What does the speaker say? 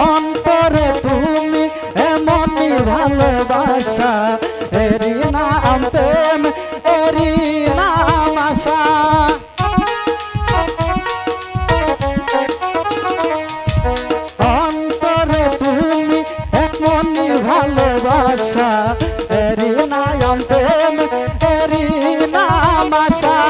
অন্তরে তুমি এমনই ভালোবাসা। এরি নাম প্রেম, এরি নাম আশা। অন্তরে তুমি এমনই ভালোবাসা। এরি নাম প্রেম, এরি নাম আশা।